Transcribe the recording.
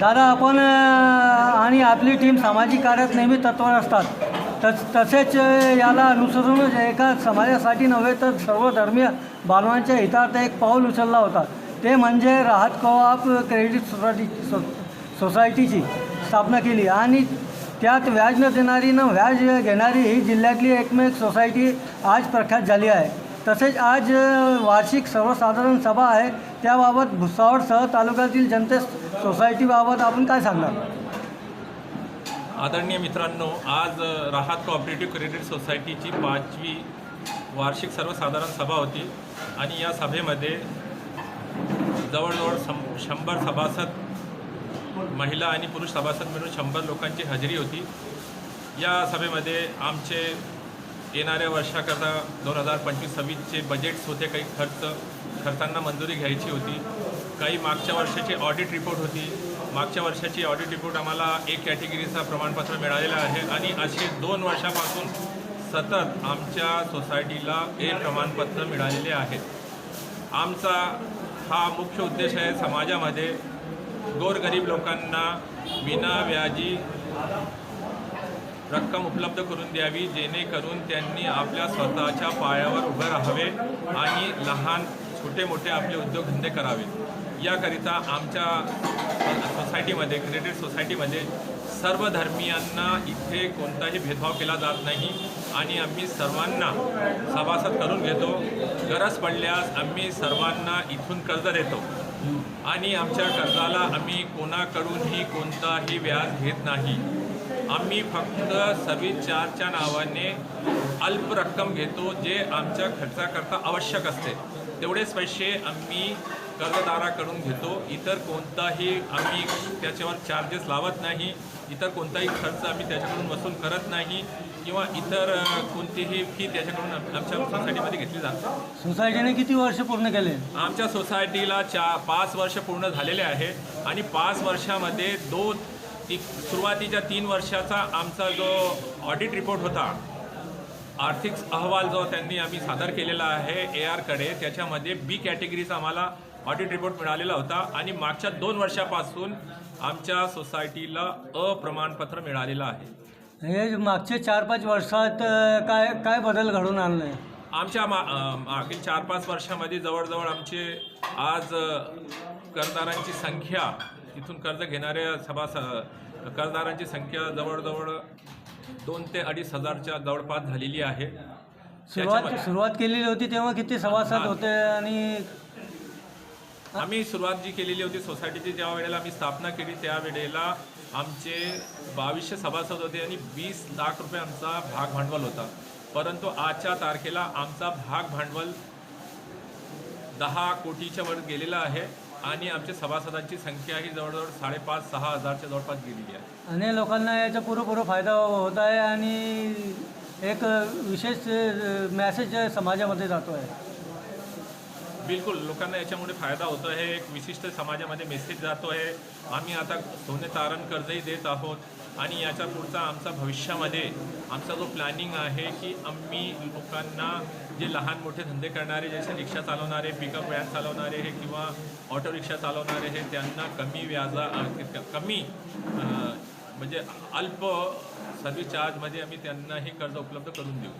दादा आपण आणि आपली टीम सामाजिक कार्यात नेहमी तत्पर असतात. तस तसेच याला अनुसरूनच एका समाजासाठी नव्हे तर सर्व धर्मीय बांधवांच्या हितार्थ एक पाऊल उचलला होता. ते म्हणजे राहत कोऑप क्रेडिट सोसायटी सो सोसायटीची स्थापना केली. आणि त्यात व्याज न देणारी न व्याज घेणारी ही जिल्ह्यातली एकमेव सोसायटी आज प्रख्यात झाली आहे. तसेच आज वार्षिक सर्वसाधारण सभा आहे. त्याबाबत भुसावळसह तालुक्यातील जनते सोसायटीबाबत आपण काय सांगणार? आदरणीय मित्रांनो आज राहत कोऑपरेटिव्ह क्रेडिट सोसायटीची पाचवी वार्षिक सर्वसाधारण सभा होती. आणि या सभेमध्ये जवळजवळ शं शंभर सभासद महिला आणि पुरुष सभासद मिळून शंभर लोकांची हजेरी होती. या सभेमध्ये आमचे येणाऱ्या वर्षाकरता दोन हजार पंचवीस सव्वीसचे बजेट्स होते काही खर्च खर्चांना मंजुरी घ्यायची होती. काही मागच्या वर्षाची ऑडिट रिपोर्ट होती. मागच्या वर्षाची ऑडिट रिपोर्ट आम्हाला एक कॅटेगरीचा प्रमाणपत्र मिळालेलं आहे आणि असे दोन वर्षापासून सतत आमच्या सोसायटीला हे प्रमाणपत्र मिळालेले आहेत आमचा हा मुख्य उद्देश आहे समाजामध्ये गोरगरीब लोकांना विना व्याजी रक्कम उपलब्ध करून द्यावी जेणेकरून त्यांनी आपल्या स्वतःच्या पायावर उभं राहावे आणि लहान छोटे मोठे आपले उद्योगधंदे करावे. याकरिता आमच्या सोसायटीमध्ये क्रेडिट सोसायटीमध्ये सर्व धर्मियांना इथे कोणताही भेदभाव केला जात नाही आणि आम्ही सर्वांना सभासद करून घेतो. गरज पडल्यास आम्ही सर्वांना इथून कर्ज देतो. आणि आमच्या कर्जाला आम्ही कोणाकडूनही कोणताही व्याज घेत नाही. आम्ही फक्त सर्व्हिस चार्जच्या नावाने अल्प रक्कम घेतो जे आमच्या खर्चाकरता आवश्यक असते. तेवढेच पैसे आम्ही कर्जदाराकडून घेतो. इतर कोणताही आम्ही त्याच्यावर चार्जेस लावत नाही. इतर कोणताही खर्च आम्ही त्याच्याकडून वसूल करत नाही. किंवा इतर कोणतीही फी त्याच्याकडून आम- आमच्या सोसायटीमध्ये घेतली जाते सोसायटीने किती वर्ष पूर्ण केले? आमच्या सोसायटीला चा पाच वर्ष पूर्ण झालेले आहे आणि पाच वर्षामध्ये दोन ती सुरुवातीच्या तीन वर्षाचा आमचा जो ऑडिट रिपोर्ट होता आर्थिक अहवाल जो त्यांनी आम्ही सादर केलेला आहे ए आरकडे त्याच्यामध्ये बी कॅटेगरीचा आम्हाला ऑडिट रिपोर्ट मिळालेला होता आणि मागच्या दोन वर्षापासून आमच्या सोसायटीला अ प्रमाणपत्र मिळालेलं आहे. हे मागचे चार पाच वर्षात काय काय बदल घडून आणलं? आहे आमच्या मा मागील चार पाच वर्षामध्ये जवळजवळ आमचे आज करदारांची संख्या तिथून कर्ज घेणाऱ्या सभास करदारांची संख्या जवळजवळ दोन ते अडीच हजारच्या जवळपास झालेली आहे. सुरुवात सुरुवात केलेली होती तेव्हा किती सभासद होते आणि आम्ही सुरुवात जी केलेली होती सोसायटीची ज्या वेळेला आम्ही स्थापना केली त्या वेळेला आमचे बावीसशे सभासद होते आणि वीस लाख रुपये आमचा भाग भांडवल होता. परंतु आजच्या तारखेला आमचा भाग भांडवल दहा कोटीच्या वर गेलेला आहे. आणि आमच्या सभासदांची संख्या ही जवळजवळ साडेपाच सहा हजारच्या जवळपास गेलेली आहे. आणि लोकांना याचा पुरेपूर फायदा होत आहे आणि एक विशेष मॅसेज समाजामध्ये जातो आहे. बिलकुल लोकांना याच्यामुळे फायदा होतो आहे एक विशिष्ट समाजामध्ये मेसेज जातो आहे. आम्ही आता सोने तारण कर्जही देत आहोत. आणि याच्या पुढचा आमचा भविष्यामध्ये आमचा जो प्लॅनिंग आहे की आम्ही लोकांना जे लहान मोठे धंदे करणारे जसे रिक्षा चालवणारे पिकअप व्हॅन चालवणारे हे किंवा ऑटो रिक्षा चालवणारे हे त्यांना कमी व्याजा कमी म्हणजे अल्प सर्व्हिस चार्जमध्ये आम्ही त्यांना हे कर्ज उपलब्ध करून देऊ.